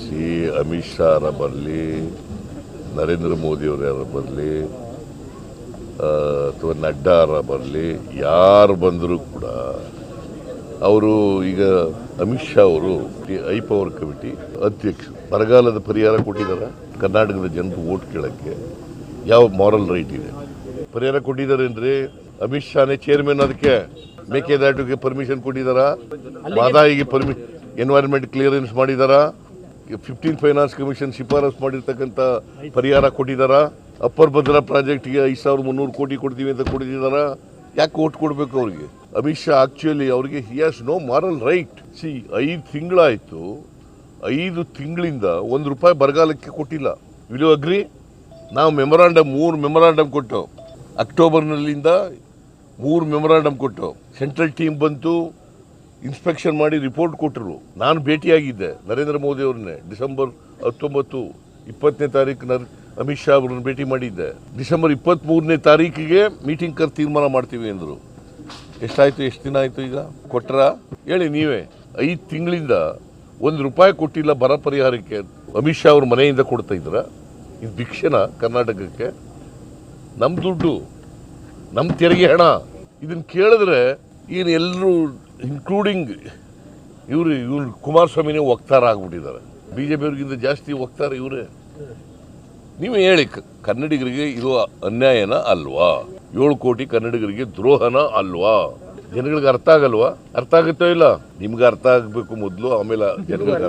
C Amit Shah ಬರಲಿ ನರೇಂದ್ರ ಮೋದಿಯವರು ಯಾರು ಬರಲಿ ಅಥವಾ ನಡ್ಡಾರ ಬರಲಿ ಯಾರು ಬಂದರೂ ಕೂಡ ಅವರು ಈಗ ಅಮಿತ್ ಶಾ ಅವರು ಐ ಪವರ್ ಕಮಿಟಿ ಅಧ್ಯಕ್ಷ ಬರಗಾಲದ ಪರಿಹಾರ ಕೊಟ್ಟಿದ್ದಾರೆ ಕರ್ನಾಟಕದ ಜನರು ಓಟ್ ಕೇಳೋಕ್ಕೆ. ಯಾವ ಮಾರಲ್ ರೈಟ್ ಇದೆ? ಪರಿಹಾರ ಕೊಟ್ಟಿದ್ದಾರೆ ಅಂದರೆ ಅಮಿತ್ ಶಾನೇ ಚೇರ್ಮನ್ ಅದಕ್ಕೆ. ಮೇಕೆದಾಟುಗೆ ಪರ್ಮಿಷನ್ ಕೊಟ್ಟಿದ್ದಾರಾ? ಮಾದಾಯಿಗೆ ಪರ್ಮಿ ಎನ್ವೈರನ್ಮೆಂಟ್ ಕ್ಲಿಯರೆನ್ಸ್ ಮಾಡಿದಾರಾ ಫಿಫ್ಟೀನ್ ಫೈನಾನ್ಸ್ ಕಮಿಷನ್ ಶಿಫಾರಸ್ ಮಾಡಿರ್ತಕ್ಕಂಥ ಪರಿಹಾರ ಕೊಟ್ಟಿದ್ದಾರೆ ಅಪ್ಪರ್ ಭದ್ರಾ ಪ್ರಾಜೆಕ್ಟ್ಗೆ ಐದು ಸಾವಿರದ ಮುನ್ನೂರು ಕೋಟಿ ಕೊಡ್ತೀವಿ ಅಂತ ಕೊಟ್ಟಿದ್ದಾರ ಯಾಕೆ ಓಟ್ ಕೊಡಬೇಕು ಅವ್ರಿಗೆ? ಅಮಿತ್ ಶಾ ಆಕ್ಚುಲಿ ಅವ್ರಿಗೆ he has no moral right see ಐದು ತಿಂಗಳಾಯಿತು. ಐದು ತಿಂಗಳಿಂದ ಒಂದು ರೂಪಾಯಿ ಬರಗಾಲಕ್ಕೆ ಕೊಟ್ಟಿಲ್ಲ. ವಿಲ್ ಅಗ್ರಿ ನಾವು ಮೆಮೊರಾಂಡಮ್ ಮೂರು ಮೆಮೊರಾಂಡಮ್ ಕೊಟ್ಟು ಅಕ್ಟೋಬರ್ನಲ್ಲಿಂದ ಮೂರು ಮೆಮೊರಾಂಡಮ್ ಕೊಟ್ಟು ಸೆಂಟ್ರಲ್ ಟೀಮ್ ಬಂತು. ಇನ್ಸ್ಪೆಕ್ಷನ್ ಮಾಡಿ ರಿಪೋರ್ಟ್ ಕೊಟ್ಟರು. ನಾನು ಭೇಟಿಯಾಗಿದ್ದೆ ನರೇಂದ್ರ ಮೋದಿ ಅವ್ರನ್ನೇ. ಡಿಸೆಂಬರ್ ಹತ್ತೊಂಬತ್ತು ಇಪ್ಪತ್ತನೇ ತಾರೀಕು ನರ್, ಅಮಿತ್ ಶಾ ಅವ್ರನ್ನ ಭೇಟಿ ಮಾಡಿದ್ದೆ. ಡಿಸೆಂಬರ್ ಇಪ್ಪತ್ತ್ಮೂರನೇ ತಾರೀಕಿಗೆ ಮೀಟಿಂಗ್ ಕರ್ ತೀರ್ಮಾನ ಮಾಡ್ತೀವಿ ಅಂದರು ಎಷ್ಟಾಯಿತು, ಎಷ್ಟು ದಿನ ಆಯಿತು ಈಗ? ಕೊಟ್ರ? ಹೇಳಿ ನೀವೇ. ಐದು ತಿಂಗಳಿಂದ ಒಂದು ರೂಪಾಯಿ ಕೊಟ್ಟಿಲ್ಲ ಬರ ಪರಿಹಾರಕ್ಕೆ ಅಮಿತ್ ಶಾ ಅವ್ರ ಮನೆಯಿಂದ ಕೊಡ್ತಾ ಇದ್ರ. ಇದು ಭಿಕ್ಷಣ ಕರ್ನಾಟಕಕ್ಕೆ? ನಮ್ಮ ದುಡ್ಡು ನಮ್ಮ ತೆರಿಗೆ ಹಣ. ಇದನ್ನು ಕೇಳಿದ್ರೆ ಏನು ಎಲ್ಲರೂ ಇನ್ಕ್ಲೂಡಿಂಗ್ ಇವರು, ಇವ್ರು ಕುಮಾರಸ್ವಾಮಿನೇ ವಕ್ತಾರ ಆಗ್ಬಿಟ್ಟಿದ್ದಾರೆ. ಬಿ ಜೆ ಪಿಯವ್ರಿಗಿಂತ ಜಾಸ್ತಿ ವಕ್ತಾರ ಇವರೇ. ನೀವು ಹೇಳಿ ಕನ್ನಡಿಗರಿಗೆ ಇದು ಅನ್ಯಾಯನ ಅಲ್ವಾ? ಏಳು ಕೋಟಿ ಕನ್ನಡಿಗರಿಗೆ ದ್ರೋಹನ ಅಲ್ವಾ? ಜನಗಳಿಗೆ ಅರ್ಥ ಆಗಲ್ವಾ? ಅರ್ಥ ಆಗುತ್ತೋ ಇಲ್ಲ? ನಿಮ್ಗೆ ಅರ್ಥ ಆಗಬೇಕು ಮೊದಲು, ಆಮೇಲೆ ಜನಗಳಿಗೆ